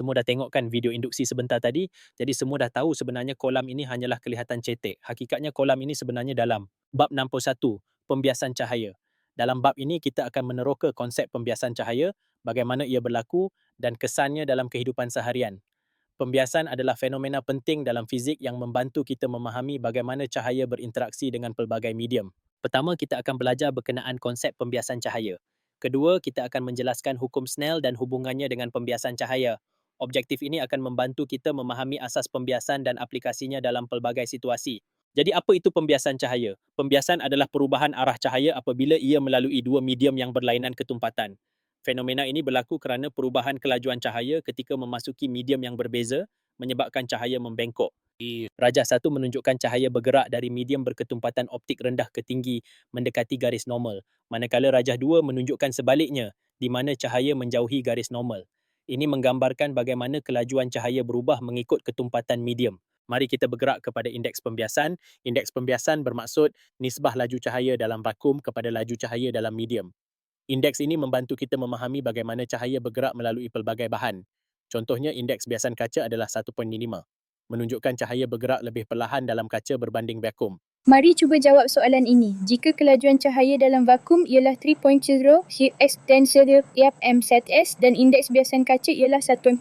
Semua dah tengok kan video induksi sebentar tadi. Jadi semua dah tahu sebenarnya kolam ini hanyalah kelihatan cetek. Hakikatnya kolam ini sebenarnya dalam bab 61, pembiasan cahaya. Dalam bab ini kita akan meneroka konsep pembiasan cahaya, bagaimana ia berlaku dan kesannya dalam kehidupan seharian. Pembiasan adalah fenomena penting dalam fizik yang membantu kita memahami bagaimana cahaya berinteraksi dengan pelbagai medium. Pertama, kita akan belajar berkenaan konsep pembiasan cahaya. Kedua, kita akan menjelaskan hukum Snell dan hubungannya dengan pembiasan cahaya. Objektif ini akan membantu kita memahami asas pembiasan dan aplikasinya dalam pelbagai situasi. Jadi apa itu pembiasan cahaya? Pembiasan adalah perubahan arah cahaya apabila ia melalui dua medium yang berlainan ketumpatan. Fenomena ini berlaku kerana perubahan kelajuan cahaya ketika memasuki medium yang berbeza menyebabkan cahaya membengkok. Rajah satu menunjukkan cahaya bergerak dari medium berketumpatan optik rendah ke tinggi mendekati garis normal. Manakala rajah dua menunjukkan sebaliknya di mana cahaya menjauhi garis normal. Ini menggambarkan bagaimana kelajuan cahaya berubah mengikut ketumpatan medium. Mari kita bergerak kepada indeks pembiasan. Indeks pembiasan bermaksud nisbah laju cahaya dalam vakum kepada laju cahaya dalam medium. Indeks ini membantu kita memahami bagaimana cahaya bergerak melalui pelbagai bahan. Contohnya, indeks biasan kaca adalah 1.5, menunjukkan cahaya bergerak lebih perlahan dalam kaca berbanding vakum. Mari cuba jawab soalan ini. Jika kelajuan cahaya dalam vakum ialah 3.0 X tensor m/s dan indeks biasan kaca ialah 1.5,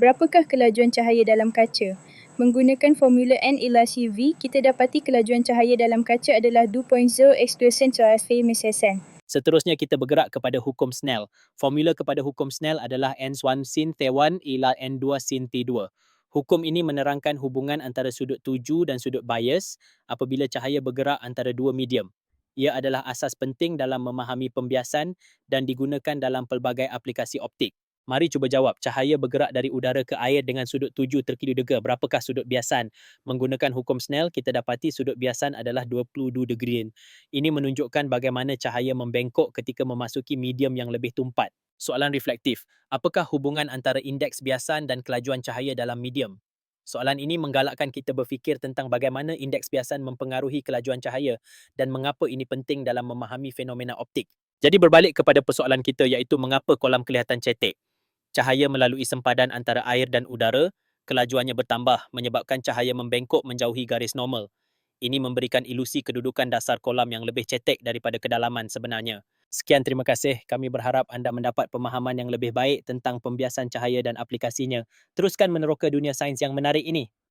berapakah kelajuan cahaya dalam kaca? Menggunakan formula N ialah CV, kita dapati kelajuan cahaya dalam kaca adalah 2.0 X 2 sen sen. Seterusnya kita bergerak kepada hukum Snell. Formula kepada hukum Snell adalah N1 sin T1 ialah N2 sin T2. Hukum ini menerangkan hubungan antara sudut tuju dan sudut bias apabila cahaya bergerak antara dua medium. Ia adalah asas penting dalam memahami pembiasan dan digunakan dalam pelbagai aplikasi optik. Mari cuba jawab, cahaya bergerak dari udara ke air dengan sudut tuju terkiri dega. Berapakah sudut biasan? Menggunakan hukum Snell, kita dapati sudut biasan adalah 22 degree. Ini menunjukkan bagaimana cahaya membengkok ketika memasuki medium yang lebih tumpat. Soalan reflektif, apakah hubungan antara indeks biasan dan kelajuan cahaya dalam medium? Soalan ini menggalakkan kita berfikir tentang bagaimana indeks biasan mempengaruhi kelajuan cahaya dan mengapa ini penting dalam memahami fenomena optik. Jadi berbalik kepada persoalan kita iaitu mengapa kolam kelihatan cetek. Cahaya melalui sempadan antara air dan udara, kelajuannya bertambah menyebabkan cahaya membengkok menjauhi garis normal. Ini memberikan ilusi kedudukan dasar kolam yang lebih cetek daripada kedalaman sebenarnya. Sekian terima kasih. Kami berharap anda mendapat pemahaman yang lebih baik tentang pembiasan cahaya dan aplikasinya. Teruskan meneroka dunia sains yang menarik ini.